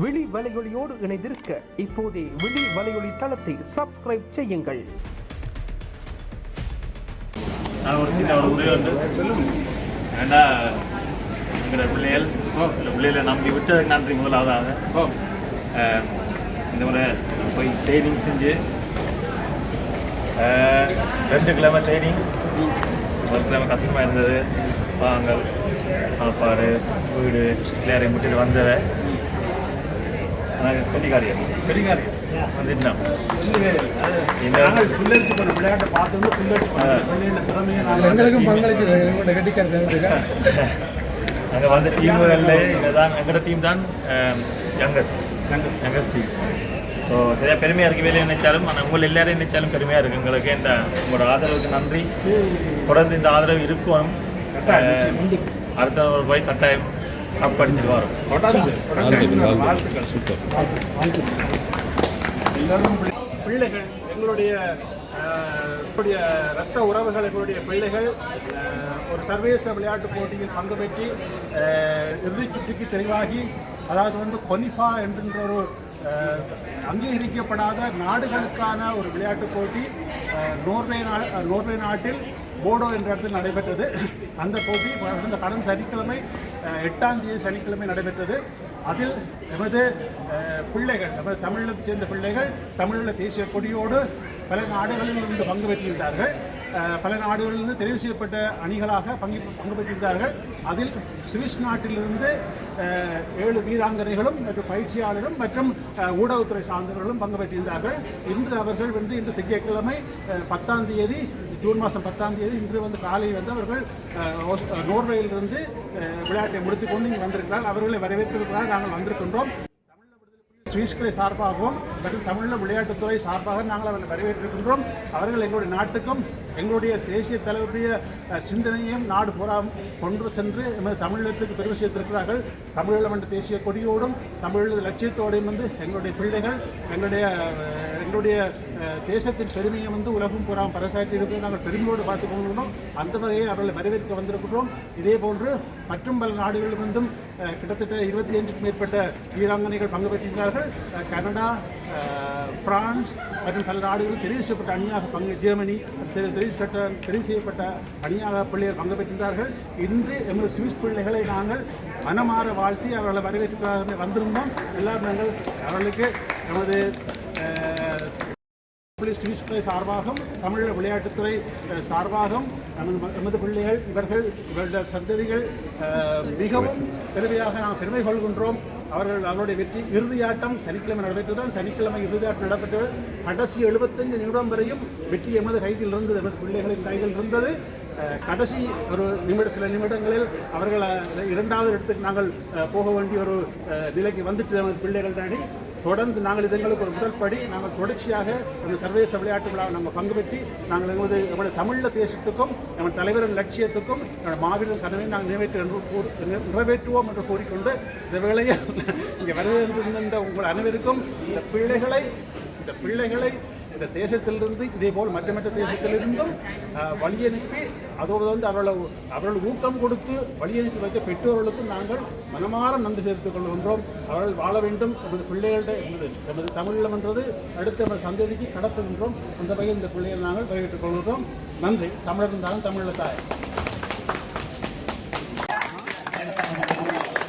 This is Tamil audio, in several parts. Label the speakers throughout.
Speaker 1: விழி வலையொலியோடு இணைந்திருக்க இப்போதே விழி வலையொலி தளத்தை சப்ஸ்கிரைப் செய்யுங்கள்.
Speaker 2: நான் ஒரு சின்ன ஒரு உதவி வந்து. ஏன்னா எங்களோட பிள்ளைகள்? இந்த பிள்ளைகளை நம்பி விட்டதுக்கு நன்றி முதலாவதாக இந்த முறை போய் ட்ரைனிங் செஞ்சு ரெண்டு கிழமை ட்ரைனிங் ஒரு கிழமை கஷ்டமாக இருந்தது. வாங்க சாப்பாடு வீடு எல்லாரையும் விட்டுட்டு வந்ததை. எனக்கு பெரிய காரியம் பெரிய காரியம் வந்துட்டோம்
Speaker 3: விளையாட்டை பார்த்து
Speaker 4: எங்களுக்கும் பங்களிக்குது எங்களோட கட்டிக்கிறது
Speaker 2: அங்கே வந்த டீம்களில் இதுதான் எங்களோட டீம் தான் யங்கஸ்ட் யங்கஸ்ட் டீம் ஸோ சரியாக பெருமையாக இருக்குது வெளியே நினைச்சாலும் ஆனால் உங்களை எல்லாரையும் நினைச்சாலும் பெருமையாக இருக்குது எங்களுக்கு இந்த உங்களோட ஆதரவுக்கு நன்றி. தொடர்ந்து இந்த ஆதரவு இருக்கும். அடுத்த ஒரு போய் கட்டாயம் கப் வரோம்
Speaker 3: பிள்ளைகள் எங்களுடைய ரத்த எங்களுடைய உறவுகள் எங்களுடைய பிள்ளைகள் ஒரு சர்வதேச விளையாட்டுப் போட்டியில் பங்கு பெற்று அஹ், இறுதிச் சுற்றுக்கு தெளிவாகி அதாவது வந்து கொனிஃபா என்கின்ற ஒரு அங்கீகரிக்கப்படாத நாடுகளுக்கான ஒரு விளையாட்டுப் போட்டி நோர்வே நா நோர்வே நாட்டில் போடோ என்ற இடத்தில் நடைபெற்றது. அந்த போட்டி கடந்த கடந்த சனிக்கிழமை எட்டாம் தேதி சனிக்கிழமை நடைபெற்றது. அதில் எமது பிள்ளைகள் எமது தமிழகத்தை சேர்ந்த பிள்ளைகள் தமிழீழ தேசிய கொடியோடு பல நாடுகளில் இருந்து பங்கு பெற்றிருந்தார்கள். பல நாடுகளிலிருந்து தெரிவு செய்யப்பட்ட அணிகளாக பங்கு பங்கு பெற்றிருந்தார்கள். அதில் சுவிஸ் நாட்டிலிருந்து ஏழு வீராங்கனைகளும் மற்றும் பயிற்சியாளரும் மற்றும் ஊடகத்துறை சார்ந்தவர்களும் பங்கு பெற்றிருந்தார்கள். இன்று அவர்கள் வந்து இன்று திங்கட்கிழமை பத்தாம் தேதி ஜூன் மாதம் பத்தாம் தேதி இன்று வந்து காலை வந்து அவர்கள் நோர்வேயிலிருந்து விளையாட்டை முடித்துக்கொண்டு இங்கே வந்திருக்கிறார். அவர்களை வரவேற்பதற்காக நாங்கள் வந்திருக்கின்றோம். சுவிஸ்களை சார்பாகவும் மற்றும் தமிழீழ விளையாட்டுத்துறை சார்பாக நாங்கள் அவர்களை வரவேற்றிருக்கின்றோம். அவர்கள் எங்களுடைய நாட்டுக்கும் எங்களுடைய தேசிய தலைவருடைய சிந்தனையும் சிந்தனையையும் நாடு பூரா கொண்டு சென்று எமது தமிழகத்துக்கு பெருமை சேர்த்திருக்கிறார்கள். தமிழீழம் என்ற தேசிய கொடியோடும் தமிழீழ லட்சியத்தோடையும் வந்து எங்களுடைய பிள்ளைகள் எங்களுடைய எங்களுடைய தேசத்தின் பெருமையை வந்து உலகம் பூரா பறைசாற்றி இருக்கிறது நாங்கள் பெருமையோடு பார்த்துக் கொண்டிருந்தோம் அந்த வகையை அவர்களை வரவேற்க வந்திருக்கிறோம் இதே போன்று மற்றும் பல நாடுகளில் வந்தும் கிட்டத்தட்ட இருபத்தி அஞ்சுக்கும் மேற்பட்ட வீராங்கனைகள் பங்கு பெற்றிருந்தார்கள் கனடா பிரான்ஸ் மற்றும் பல நாடுகளில் தெரிவு செய்யப்பட்ட அணியாக பங்கு ஜெர்மனி தெரி- தெரிவு செய்யப்பட்ட தெரிவு செய்யப்பட்ட அணியாக பிள்ளைகள் பங்கு பெற்றிருந்தார்கள். இன்று எமது சுவிஸ் பிள்ளைகளை நாங்கள் மனமாற வாழ்த்தி அவர்களை வரவேற்க வந்திருந்தோம். எல்லாரும் நாங்கள் அவர்களுக்கு எமது சுவிஸ் பிள்ளை சார்பாகவும் தமிழ் விளையாட்டுத்துறை சார்பாகவும் நமது எமது பிள்ளைகள் இவர்கள் இவர்களுடைய சந்ததிகள் மிகவும் பெருமையாக நாம் பெருமை கொள்கின்றோம். அவர்கள் அவருடைய வெற்றி இறுதியாட்டம் சனிக்கிழமை நடைபெற்றதும் சனிக்கிழமை இறுதியாட்டம் நடைபெற்றது. கடைசி எழுபத்தஞ்சு நிமிடம் வரையும் வெற்றி எமது கையில் இருந்தது. எமது பிள்ளைகளின் கையில் இருந்தது. கடைசி ஒரு நிமிட சில நிமிடங்களில் அவர்கள் இரண்டாவது இடத்துக்கு நாங்கள் போக வேண்டிய ஒரு நிலைக்கு வந்துட்டு நமது பிள்ளைகள் தாண்டி தொடர்ந்து நாங்கள் இது எங்களுக்கு ஒரு முதல் படி. நாங்கள் தொடர்ச்சியாக அந்த சர்வதேச விளையாட்டு விழாவை நாங்கள் பங்கு பெற்றி நாங்கள் எமது நம்முடைய தமிழ் தேசத்துக்கும் எங்கள் தலைவரின் லட்சியத்துக்கும் நம்முடைய மாவீரன் கனவை நாங்கள் நிறைவேற்று என்று நிறைவேற்றுவோம் என்று கூறிக்கொண்டு இந்த வேளையில் இங்கே வருகின்ற உங்கள் அனைவருக்கும் இந்த பிள்ளைகளை இந்த பிள்ளைகளை இந்த தேசத்திலிருந்து இதே போல் மற்ற மற்ற தேசத்திலிருந்தும் வழியனுப்பி அதோடு வந்து அவர்களை அவர்கள் ஊக்கம் கொடுத்து வழியனுப்பி வைத்த பெற்றோர்களுக்கும் நாங்கள் மனமாற நன்றி தெரிவித்துக் கொள்கின்றோம். அவர்கள் வாழ வேண்டும். எமது பிள்ளைகளுடைய எமது தமிழில் தமிழீழம் என்றது அடுத்த சந்ததிக்கு கடத்துகின்றோம். அந்த வகையில் இந்த பிள்ளைகளை நாங்கள் வரவேற்றுக் கொள்கின்றோம். நன்றி. தமிழர் இருந்தாலும் தமிழில் தாய்.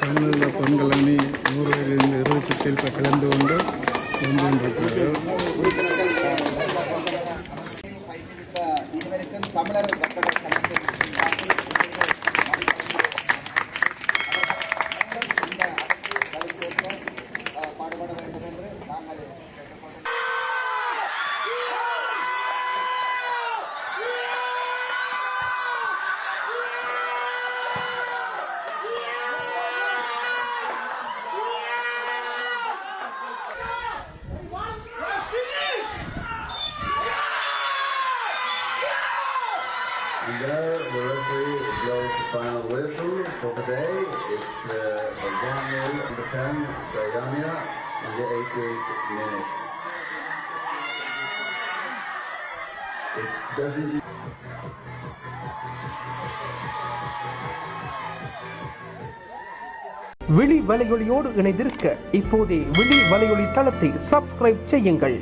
Speaker 4: தமிழக பெண்கள் அணி நூறு இருபத்தி எட்டில் கலந்து கொண்டு வந்து
Speaker 5: இதுவரைக்கும் தமிழர் வர்த்தக சங்கத்தின் சார்பில் இந்த அரசு வலுப்பேற்ற அஹ், பாடுபட வேண்டும் என்று நாங்கள் கேட்டுக்கொள்கிறோம்.
Speaker 6: And there, the referee blows the final whistle for today. It's uh, 1-0 on the 10, Dayania, in the 88th minute. It doesn't
Speaker 1: விழி வலையொலியோடு இணைந்திருக்க இப்போதே விழி வலையொலி தளத்தை சப்ஸ்கிரைப் செய்யுங்கள்